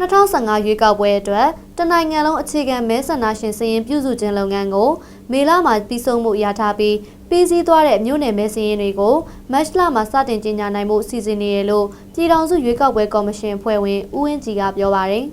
2015ရွေးကောက်ပွဲအတွက်တနိုင်ငံလုံးအခြေခံမဲဆန္ဒရှင်စည်ရင်ပြုစုခြင်းလုပ်ငန်းကိုမေလမှာပြီးဆုံးမှုရထားပြီးပြီးစည်းသွားတဲ့မြို့နယ်မဲစည်ရင်တွေကိုမတ်လမှာစတင်ကြေညာနိုင်မှုအစီအစဉ်နေရလို့ပြည်ထောင်စုရွေးကောက်ပွဲကော်မရှင်ဖွဲ့ဝင်ဦးဝင်းကြည်ကပြောပါရယ်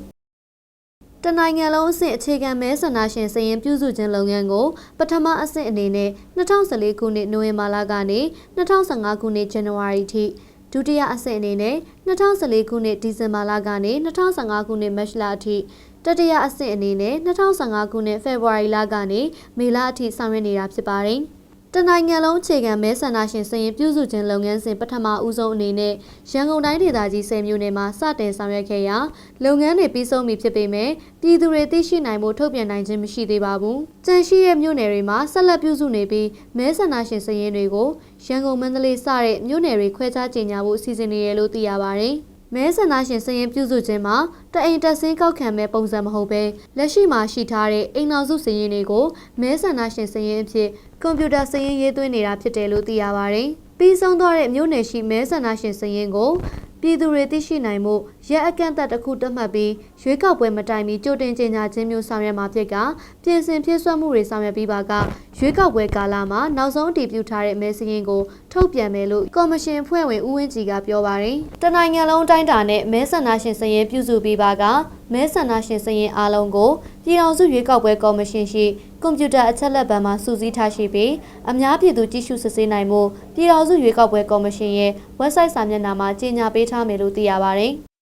တနိုင်ငံလုံးအဆင့်အခြေခံမဲဆန္ဒရှင်စည်ရင်ပြုစုခြင်းလုပ်ငန်းကိုပထမအဆင့်အနေနဲ့2014ခုနှစ်နိုဝင်ဘာလကနေ2015ခုနှစ်ဇန်နဝါရီထိ ဒုတိယအဆင့်အနေနဲ့2014ခုနှစ်ဒီဇင်ဘာလကနေ2015ခုနှစ်မတ်လအထိတတိယအဆင့်အနေနဲ့2015ခုနှစ်ဖေဖော်ဝါရီလကနေမေလအထိဆောင်ရွက်နေတာဖြစ်ပါတယ်။ တနိုင်ငံလုံးအခြေခံမဲဆန္ဒရှင်စရင်ပြုစုခြင်းလုပ်ငန်းစဉ်ပထမဦးဆုံးအနေနဲ့ရန်ကုန်တိုင်းဒေသကြီး10မြို့နယ်မှာစတင်ဆောင်ရွက်ခဲ့ရာလုပ်ငန်းတွေပြီးဆုံးပြီဖြစ်ပေမဲ့ပြည်သူတွေသိရှိနိုင်မှုထုတ်ပြန်နိုင်ခြင်းမရှိသေးပါဘူး။ကြန့်ရှိတဲ့မြို့နယ်တွေမှာဆက်လက်ပြုစုနေပြီးမဲဆန္ဒရှင်စရင်တွေကိုရန်ကုန်မန္တလေးစတဲ့မြို့နယ်တွေခွဲခြားကြေညာဖို့အစီအစဉ်နေရလို့သိရပါတယ်။ မဲဆန္ဒရှင်စရင်ပြုစုခြင်းမှာတအိမ်တက်ဆင်းကောက်ခံမဲ့ပုံစံမဟုတ်ပဲလက်ရှိမှာရှိထားတဲ့အိမ်နောက်စုစရင်တွေကိုမဲဆန္ဒရှင်စရင်အဖြစ်ကွန်ပျူတာစရင်ရေးသွင်းနေတာဖြစ်တယ်လို့သိရပါတယ်။ပြီးဆုံးသွားတဲ့မြို့နယ်ရှိမဲဆန္ဒရှင်စရင်ကို ပြည်သူတွေသိရှိနိုင်မှုရက်အကန့်အသတ်တစ်ခုသတ်မှတ်ပြီးရွေးကောက်ပွဲမတိုင်မီကြိုတင်ကြေညာခြင်းမျိုးဆောင်ရွက်မှာဖြစ်ကပြင်ဆင်ဖြည့်ဆွတ်မှုတွေဆောင်ရွက်ပြီးပါကရွေးကောက်ပွဲကာလမှာနောက်ဆုံးအတည်ပြုထားတဲ့မဲစရင်ကိုထုတ်ပြန်မယ်လို့ကော်မရှင်ဖွဲ့ဝင်ဦးဝင်းကြည်ကပြောပါတယ်။တနိုင်ငံလုံးတိုင်းတာနဲ့မဲဆန္ဒရှင်စရင်ပြုစုပြီးပါက မဲဆန္ဒရှင်စရင်အားလုံးကိုပြည်ထောင်စုရွေးကောက်ပွဲကော်မရှင်ရှိကွန်ပျူတာအချက်လက်ပံမှာစုစည်းထားရှိပြီးအများပြည်သူကြည့်ရှုစစ်ဆေးနိုင်မှုပြည်ထောင်စုရွေးကောက်ပွဲကော်မရှင်ရဲ့ website စာမျက်နှာမှာကြေညာပေးထားမယ်လို့သိရပါတယ်။